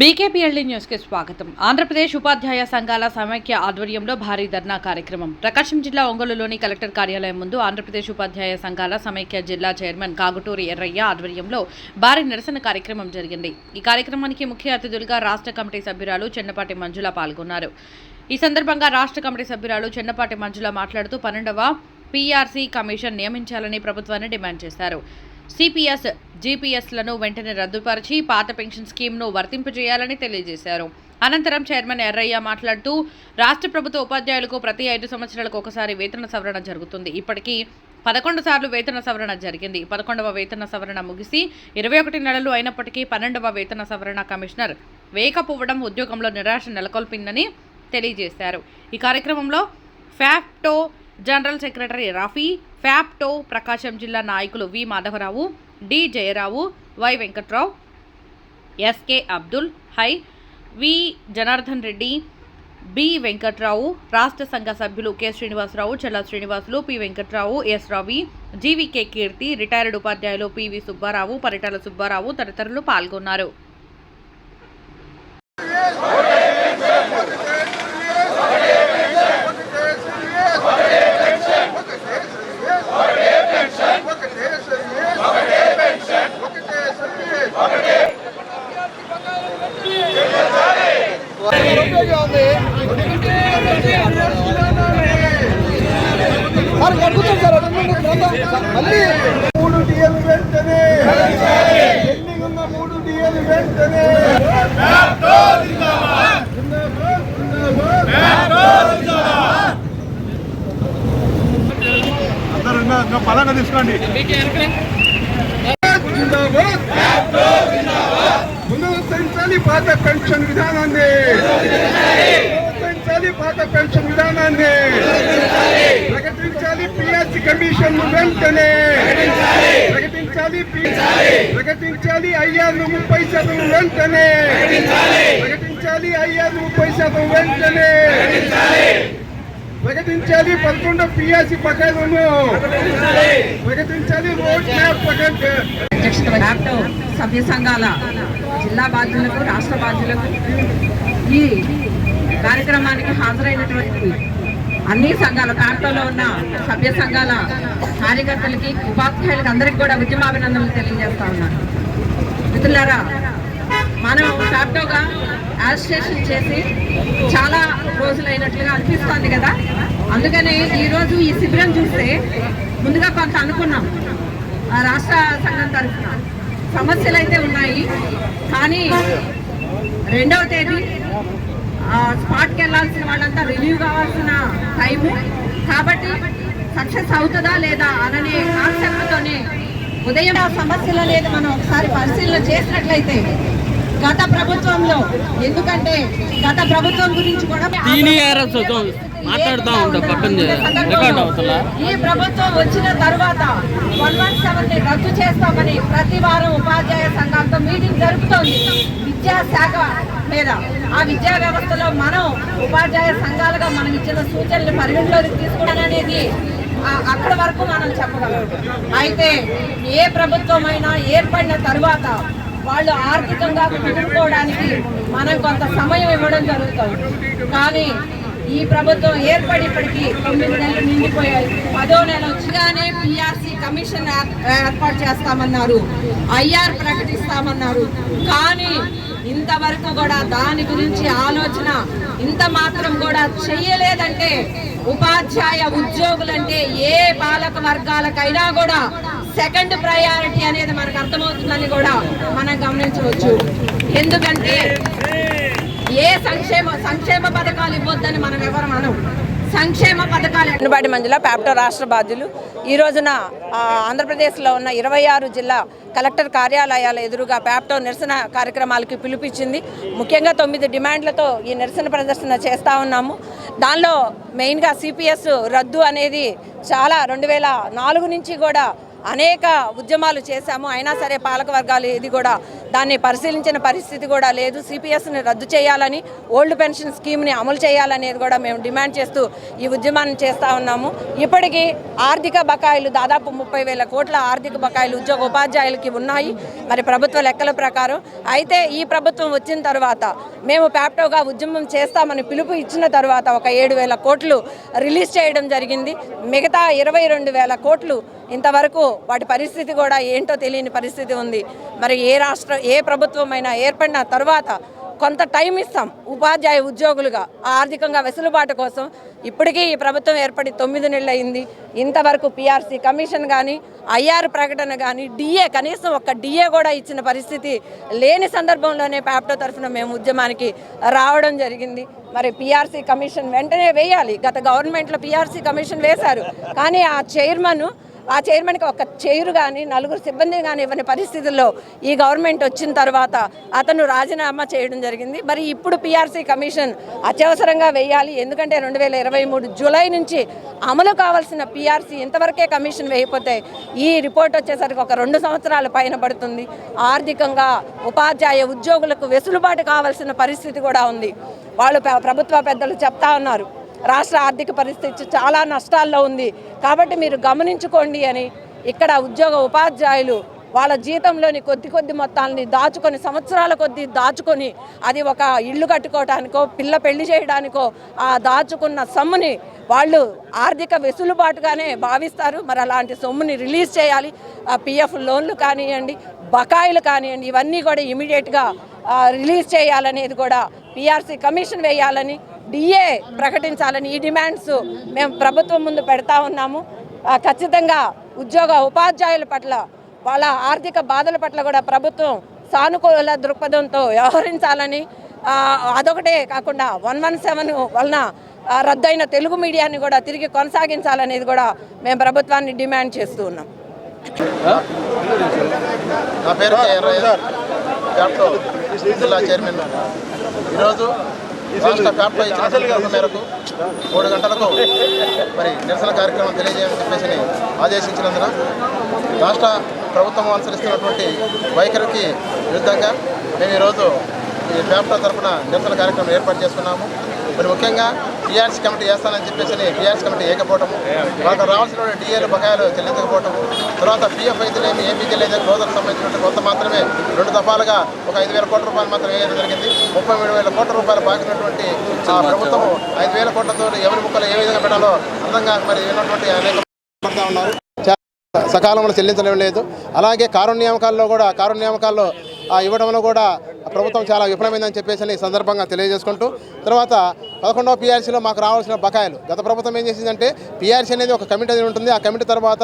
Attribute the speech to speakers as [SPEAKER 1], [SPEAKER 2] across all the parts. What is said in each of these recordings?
[SPEAKER 1] బీకేపీఎల్డీ న్యూస్కి స్వాగతం. ఆంధ్రప్రదేశ్ ఉపాధ్యాయ సంఘాల సమైక్య ఆధ్వర్యంలో భారీ ధర్నా కార్యక్రమం. ప్రకాశం జిల్లా ఒంగోలులోని కలెక్టర్ కార్యాలయం ముందు ఆంధ్రప్రదేశ్ ఉపాధ్యాయ సంఘాల సమైక్య జిల్లా చైర్మన్ కాగుటూరి ఎర్రయ్య ఆధ్వర్యంలో భారీ నిరసన కార్యక్రమం జరిగింది. ఈ కార్యక్రమానికి ముఖ్య అతిథులుగా రాష్ట్ర కమిటీ సభ్యురాలు చెన్నపాటి మంజుల పాల్గొన్నారు. ఈ సందర్భంగా రాష్ట్ర కమిటీ సభ్యురాలు చెన్నపాటి మంజుల మాట్లాడుతూ పన్నెండవ పీఆర్సీ కమిషన్ నియమించాలని ప్రభుత్వాన్ని డిమాండ్ చేశారు. సిపిఎస్ జీపీఎస్లను వెంటనే రద్దుపరిచి పాత పెన్షన్ స్కీమ్ను వర్తింపజేయాలని తెలియజేశారు. అనంతరం చైర్మన్ ఎర్రయ్య మాట్లాడుతూ రాష్ట్ర ప్రభుత్వ ఉపాధ్యాయులకు ప్రతి ఐదు సంవత్సరాలకు ఒకసారి వేతన సవరణ జరుగుతుంది. ఇప్పటికీ పదకొండు సార్లు వేతన సవరణ జరిగింది. పదకొండవ వేతన సవరణ ముగిసి ఇరవై ఒకటి నెలలు అయినప్పటికీ పన్నెండవ వేతన సవరణ కమిషనర్ వేయకపోవడం ఉద్యోగంలో నిరాశ నెలకొల్పిందని తెలియజేశారు. ఈ కార్యక్రమంలో ఫ్యాప్టో జనరల్ సెక్రటరీ రఫీ ఫ్యాప్టో ప్రకాశం జిల్లా నాయకులు V Madhavarao D Jayarao Y Venkatrao SK Abdul Hai V Janardhan Reddy B Venkatrao రాష్ట్ర సంఘ సభ్యులు K Srinivasarao Chella Srinivasulu P Venkatrao S Ravi GVK Keerthi retired ఉపాధ్యాయులు పివి సుబ్బారావు పరిటాల సుబ్బారావు తదితరులు పాల్గొన్నారు.
[SPEAKER 2] సార్ అడుగుతాం సార్ మళ్ళీ మూడు డిఎల్ వెంటనే. పెండింగ్ ఉన్న మూడు డిఎల్ వెంటనే.
[SPEAKER 3] అందరూ తీసుకోండి.
[SPEAKER 2] పునరుద్ధరించాలి పాత పెన్షన్ విధానాన్ని. పునరుద్ధరించాలి పాత పెన్షన్ విధానాన్ని. ప్రకటి పిఎస్సి కమిషన్ వెంటనే ప్రకటించాలి ప్రకటించాలి. ఐఆర్ ముప్పై శాతం వెంటనే. ప్రకటించాలి ఐఆర్ ముప్పై శాతం వెంటనే. ప్రకటించాలి పదకొండు పిఎస్సి బకాయిలను ప్రకటించాలి రోడ్ మ్యాప్ ప్రకటి
[SPEAKER 4] సభ్య సంఘాల జిల్లా బాధ్యులకు రాష్ట్ర బాధ్యులకు ఈ కార్యక్రమానికి హాజరైనటువంటి అన్ని సంఘాల కార్టోలో ఉన్న సభ్య సంఘాల కార్యకర్తలకి ఉపాధ్యాయులకి అందరికి కూడా ఉద్యమాభినందనలు తెలియజేస్తా ఉన్నాను మిత్రులారా మనం కార్టోగా అసోసియేషన్ చేసి చాలా రోజులైనట్లుగా అనిపిస్తోంది కదా? అందుకనే ఈరోజు ఈ శిబిరం చూస్తే ముందుగా కొంత అనుకున్నాం. ఆ రాష్ట్ర సంఘం తరఫున సమస్యలు అయితే ఉన్నాయి కానీ రెండవ తేదీ స్పాట్కి వెళ్ళాల్సిన వాళ్ళంతా రిలీవ్ కావాల్సిన టైము. కాబట్టి సక్సెస్ అవుతుందా లేదా అననే కాన్సెప్ట్తోనే ఉదయం సమస్యల సమస్యలు అనేది మనం ఒకసారి పరిశీలన చేసినట్లయితే గత ప్రభుత్వంలో ఎందుకంటే గత ప్రభుత్వం గురించి కూడా
[SPEAKER 5] మాట్లాడుతూ ఉంటా పక్కన రికార్డ్ అవుతుందా
[SPEAKER 4] ఈ ప్రభుత్వం వచ్చిన తర్వాత వన్ వన్ సెవెన్ని రద్దు చేస్తామని ప్రతి వారం ఉపాధ్యాయ సంఘాలతో మీటింగ్ జరుపుతోంది. విద్యాశాఖ మీద. ఆ విద్యా వ్యవస్థలో మనం ఉపాధ్యాయ సంఘాలుగా మనం ఇచ్చిన సూచనలు పరిగణలోకి తీసుకోవడానికి అక్కడ వరకు మనం చెప్పగలం. అయితే ఏ ప్రభుత్వమైనా ఏర్పడిన తర్వాత వాళ్ళు ఆర్థికంగా కుదురుకోవడానికి మనం కొంత సమయం ఇవ్వడం జరుగుతుంది. కానీ ఈ ప్రభుత్వం ఏర్పడి ఇప్పటికీ తొమ్మిది నెలలు నిండిపోయాయి. పదో నెల వచ్చగానే పిఆర్సీ కమిషన్ ఏర్పాటు చేస్తామన్నారు. ఐఆర్ ప్రకటిస్తామన్నారు. కానీ ఇంతవరకు కూడా దాని గురించి ఆలోచన ఇంత మాత్రం కూడా చెయ్యలేదంటే ఉపాధ్యాయ ఉద్యోగులంటే ఏ పాలక వర్గాలకైనా కూడా సెకండ్ ప్రయారిటీ అనేది మనకు అర్థమవుతుందని కూడా మనం గమనించవచ్చు. ఎందుకంటే ఏ సంక్షేమ సంక్షేమ పథకాలు ఇవ్వద్దని మనం ఎవరు మనం సంక్షేమ పథకాలు
[SPEAKER 6] ఎన్నుబాటి మంజుల ప్యాప్టో రాష్ట్ర బాధ్యులు. ఈ రోజున ఆంధ్రప్రదేశ్లో ఉన్న ఇరవై ఆరు జిల్లా కలెక్టర్ కార్యాలయాల ఎదురుగా ప్యాప్టో నిరసన కార్యక్రమాలకి పిలుపిచ్చింది ముఖ్యంగా తొమ్మిది డిమాండ్లతో ఈ నిరసన ప్రదర్శన చేస్తూ ఉన్నాము. దానిలో మెయిన్గా సిపిఎస్ రద్దు అనేది చాలా రెండు వేల నాలుగు నుంచి కూడా
[SPEAKER 4] అనేక ఉద్యమాలు చేశాము. అయినా సరే పాలకవర్గాలు ఇది కూడా దాన్ని పరిశీలించిన పరిస్థితి కూడా లేదు. సిపిఎస్ని రద్దు చేయాలని ఓల్డ్ పెన్షన్ స్కీమ్ని అమలు చేయాలనేది కూడా మేము డిమాండ్ చేస్తూ ఈ ఉద్యమాన్ని చేస్తూ ఉన్నాము. ఇప్పటికీ ఆర్థిక బకాయిలు దాదాపు ముప్పై వేల కోట్ల ఆర్థిక బకాయిలు ఉద్యోగ ఉపాధ్యాయులకి ఉన్నాయి. మరి ప్రభుత్వ లెక్కల ప్రకారం అయితే ఈ ప్రభుత్వం వచ్చిన తర్వాత మేము ప్యాప్టోగా ఉద్యమం చేస్తామని పిలుపు ఇచ్చిన తర్వాత ఒక ఏడు వేల కోట్లు రిలీజ్ చేయడం జరిగింది. మిగతా ఇరవై రెండు వేల కోట్లు ఇంతవరకు వాటి పరిస్థితి కూడా ఏంటో తెలియని పరిస్థితి ఉంది. మరి ఏ రాష్ట్ర ఏ ప్రభుత్వమైనా ఏర్పడిన తర్వాత కొంత టైం ఇస్తాం ఉపాధ్యాయ ఉద్యోగులుగా ఆర్థికంగా వెసులుబాటు కోసం. ఇప్పటికీ ఈ ప్రభుత్వం ఏర్పడి తొమ్మిది నెలలు అయింది ఇంతవరకు పిఆర్సీ కమిషన్ కానీ ఐఆర్ ప్రకటన కానీ డిఏ కనీసం ఒక్క డిఏ కూడా ఇచ్చిన పరిస్థితి లేని సందర్భంలోనే ప్యాప్టో తరఫున మేము ఉద్యమానికి రావడం జరిగింది. మరి పిఆర్సీ కమిషన్ వెంటనే వేయాలి. గత గవర్నమెంట్లో పిఆర్సీ కమిషన్ వేశారు. కానీ ఆ చైర్మన్ ఆ చైర్మన్కి ఒక చైరు కానీ నలుగురు సిబ్బంది కానీ ఇవ్వని పరిస్థితుల్లో ఈ గవర్నమెంట్ వచ్చిన తర్వాత అతను రాజీనామా చేయడం జరిగింది. మరి ఇప్పుడు పిఆర్సీ కమిషన్ అత్యవసరంగా వేయాలి. ఎందుకంటే రెండు వేల ఇరవై మూడు జూలై నుంచి అమలు కావాల్సిన పిఆర్సీ ఇంతవరకే కమిషన్ వేయకపోతే ఈ రిపోర్ట్ వచ్చేసరికి ఒక రెండు సంవత్సరాల పైన పడుతుంది. ఆర్థికంగా ఉపాధ్యాయ ఉద్యోగులకు వెసులుబాటు కావాల్సిన పరిస్థితి కూడా ఉంది. వాళ్ళు ప్రభుత్వ పెద్దలు చెప్తా ఉన్నారు. రాష్ట్ర ఆర్థిక పరిస్థితి చాలా నష్టాల్లో ఉంది. కాబట్టి మీరు గమనించుకోండి అని ఇక్కడ ఉద్యోగ ఉపాధ్యాయులు వాళ్ళ జీతంలోని కొద్ది కొద్ది మొత్తాలని దాచుకొని సంవత్సరాల కొద్ది దాచుకొని అది ఒక ఇల్లు కట్టుకోవటానికో పిల్ల పెళ్ళి చేయడానికో ఆ దాచుకున్న సొమ్ముని వాళ్ళు ఆర్థిక వెసులుబాటుగానే భావిస్తారు. మరి అలాంటి సొమ్ముని రిలీజ్ చేయాలి. ఆ పిఎఫ్ లోన్లు కానివ్వండి బకాయిలు కానివ్వండి ఇవన్నీ కూడా ఇమీడియట్గా రిలీజ్ చేయాలనేది కూడా పిఆర్సీ కమిషన్ వేయాలని డిఏ ప్రకటించాలని ఈ డిమాండ్స్ మేము ప్రభుత్వం ముందు పెడతా ఉన్నాము. ఖచ్చితంగా ఉద్యోగ ఉపాధ్యాయుల పట్ల వాళ్ళ ఆర్థిక బాధల పట్ల కూడా ప్రభుత్వం సానుకూల దృక్పథంతో వ్యవహరించాలని అదొకటే కాకుండా వన్ వన్ సెవెన్ వలన రద్దయిన తెలుగు మీడియాని కూడా తిరిగి కొనసాగించాలనేది కూడా మేము ప్రభుత్వాన్ని డిమాండ్ చేస్తూ ఉన్నాం.
[SPEAKER 7] నా పేరు జిల్లా చైర్మన్. ఈరోజు రాష్ట్ర వ్యాప్త ఇచ్చిన మేరకు. మూడు గంటలకు మరి నిరసన కార్యక్రమం తెలియజేయమని చెప్పేసి ఆదేశించినందున రాష్ట్ర ప్రభుత్వం అనుసరిస్తున్నటువంటి వైఖరికి విరుద్ధంగా మేము ఈరోజు ఈ క్యాప్టో తరఫున నిరసన కార్యక్రమం ఏర్పాటు చేసుకున్నాము. మరి ముఖ్యంగా టీఆర్సీ కమిటీ వేస్తానని చెప్పేసి టీఆర్సీ కమిటీ వేయకపోవటము వాళ్ళకి రావాల్సిన డిఏలు బకాయిలు చెల్లించకపోవటము. తర్వాత పిఎఫ్ అయితేనేమి ఏపీకి లేదా క్లోజర్కి సంబంధించినటువంటి కొంత మాత్రమే రెండు దఫాలుగా ఒక ఐదు వేల కోట్ల రూపాయలు మాత్రం వేయడం జరిగింది. ముప్పై మూడు వేల కోట్ల రూపాయలు బాకినటువంటి ప్రభుత్వము ప్రభుత్వం ఐదు వేల కోట్లతో ఎవరి ముక్కలు ఏ విధంగా పెట్టాలో అర్థంగా మరి ఉన్నటువంటి అనేక పడతా ఉన్నారు. సకాలంలో చెల్లించడం లేదు. అలాగే కారుణ్యామకాల్లో కూడా కారుణ్యామకాల్లో ఇవ్వడంలో కూడా ప్రభుత్వం చాలా విఫలమైందని చెప్పేసి ఈ సందర్భంగా తెలియజేసుకుంటూ తర్వాత పదకొండవ పీఆర్సీలో మాకు రావాల్సిన బకాయిలు. గత ప్రభుత్వం ఏం చేసిందంటే పీఆర్సీ అనేది ఒక కమిటీ అనేది ఉంటుంది. ఆ కమిటీ తర్వాత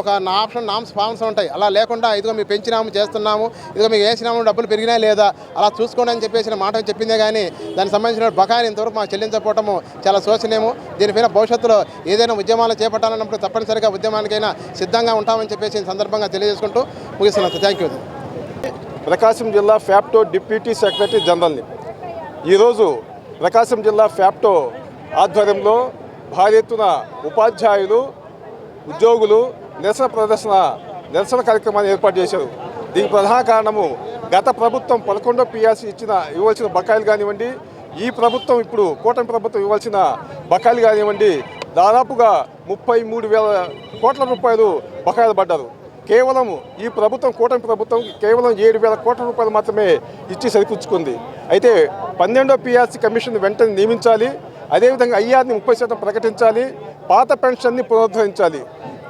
[SPEAKER 7] ఒక నా ఆప్షన్ నామ్స్ ఫామ్స్ ఉంటాయి. అలా లేకుండా ఇదిగో మేము పెంచినాము చేస్తున్నాము ఇదిగో మీకు వేసినాము డబ్బులు పెరిగినా లేదా అలా చూసుకోండి అని చెప్పేసిన మాట చెప్పిందే కానీ దానికి సంబంధించిన బకాయిలు ఇంతవరకు మాకు చెల్లించకపోవటము చాలా శోచనీయము. దీనిపైన భవిష్యత్తులో ఏదైనా ఉద్యమాలు చేపట్టాలన్నప్పుడు తప్పనిసరిగా ఉద్యమానికైనా సిద్ధంగా ఉంటామని చెప్పేసి సందర్భంగా తెలియజేసుకుంటూ ముగిస్తున్నాను థ్యాంక్ యూ.
[SPEAKER 2] ప్రకాశం జిల్లా ఫ్యాప్టో డిప్యూటీ సెక్రటరీ జనరల్ని. ఈరోజు ప్రకాశం జిల్లా ఫ్యాప్టో ఆధ్వర్యంలో భారీ ఎత్తున ఉపాధ్యాయులు ఉద్యోగులు నిరసన ప్రదర్శన నిరసన కార్యక్రమాన్ని ఏర్పాటు చేశారు. దీనికి ప్రధాన కారణము గత ప్రభుత్వం పదకొండో పిఆర్సీ ఇచ్చిన ఇవ్వాల్సిన బకాయిలు కానివ్వండి ఈ ప్రభుత్వం ఇప్పుడు కూటమి ప్రభుత్వం ఇవ్వాల్సిన బకాయిలు కానివ్వండి దాదాపుగా ముప్పై మూడు వేల కోట్ల రూపాయలు బకాయిలు పడ్డారు. కేవలం ఈ ప్రభుత్వం కూటమి ప్రభుత్వం కేవలం ఏడు వేల కోట్ల రూపాయలు మాత్రమే ఇచ్చి సరిపుచ్చుకుంది. అయితే పన్నెండో పిఆర్సీ కమిషన్ వెంటనే నియమించాలి. అదేవిధంగా ఐఆర్ని ముప్పై శాతం ప్రకటించాలి. పాత పెన్షన్ని పునరుద్ధరించాలి.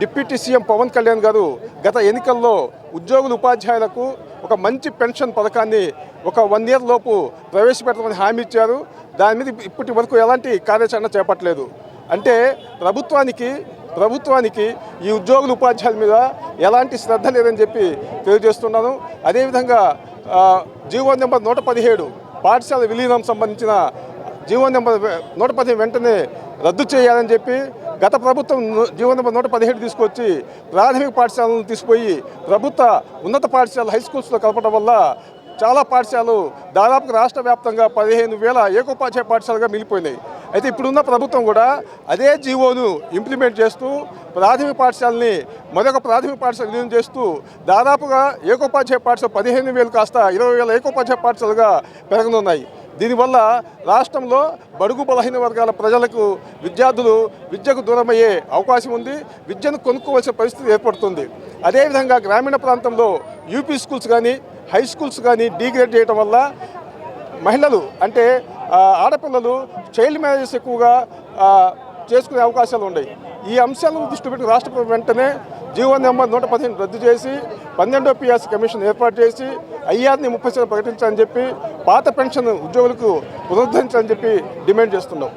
[SPEAKER 2] డిప్యూటీ సీఎం పవన్ కళ్యాణ్ గారు గత ఎన్నికల్లో ఉద్యోగులు ఉపాధ్యాయులకు ఒక మంచి పెన్షన్ పథకాన్ని ఒక వన్ ఇయర్ లోపు ప్రవేశపెట్టమని హామీ ఇచ్చారు. దాని మీద ఇప్పటి వరకు ఎలాంటి కార్యాచరణ చేపట్టలేదు. అంటే ప్రభుత్వానికి ప్రభుత్వానికి ఈ ఉద్యోగుల ఉపాధ్యాయుల మీద ఎలాంటి శ్రద్ధ లేదని చెప్పి తెలియజేస్తున్నాను. అదేవిధంగా జీవో నెంబర్ నూట పదిహేడు పాఠశాల విలీనం సంబంధించిన జీవో నెంబర్ నూట పదిహేను వెంటనే రద్దు చేయాలని చెప్పి గత ప్రభుత్వం జీవో నెంబర్ నూట పదిహేడు తీసుకొచ్చి ప్రాథమిక పాఠశాలను తీసుకుపోయి ప్రభుత్వ ఉన్నత పాఠశాల హై స్కూల్స్లో కలపడం వల్ల చాలా పాఠశాలలు దాదాపు రాష్ట్ర వ్యాప్తంగా పదిహేను వేల ఏకోపాధ్యాయ పాఠశాలగా మిగిలిపోయినాయి. అయితే ఇప్పుడున్న ప్రభుత్వం కూడా అదే జీవోను ఇంప్లిమెంట్ చేస్తూ ప్రాథమిక పాఠశాలని మరొక ప్రాథమిక పాఠశాల విలీనం చేస్తూ దాదాపుగా ఏకోపాధ్యాయ పాఠశాల పదిహేను వేలు కాస్త ఇరవై వేల ఏకోపాధ్యాయ పాఠశాలగా పెరగనున్నాయి. దీనివల్ల రాష్ట్రంలో బడుగు బలహీన వర్గాల ప్రజలకు విద్యార్థులు విద్యకు దూరమయ్యే అవకాశం ఉంది విద్యను కొనుక్కోవాల్సిన పరిస్థితి ఏర్పడుతుంది. అదేవిధంగా గ్రామీణ ప్రాంతంలో యూపీ స్కూల్స్ కానీ హై స్కూల్స్ కానీ డీగ్రేడ్ చేయడం వల్ల మహిళలు అంటే ఆడపిల్లలు చైల్డ్ మ్యారేజెస్ ఎక్కువగా చేసుకునే అవకాశాలు ఉన్నాయి. ఈ అంశాలను దృష్టి పెట్టి రాష్ట్ర వెంటనే జీవో నెంబర్ నూట పదిహేను రద్దు చేసి పన్నెండో పిఎస్ కమిషన్ ఏర్పాటు చేసి ఐఆర్ని ముప్పై శాతం ప్రకటించాలని చెప్పి పాత పెన్షన్ ఉద్యోగులకు పునరుద్ధరించాలని చెప్పి డిమాండ్ చేస్తున్నాం.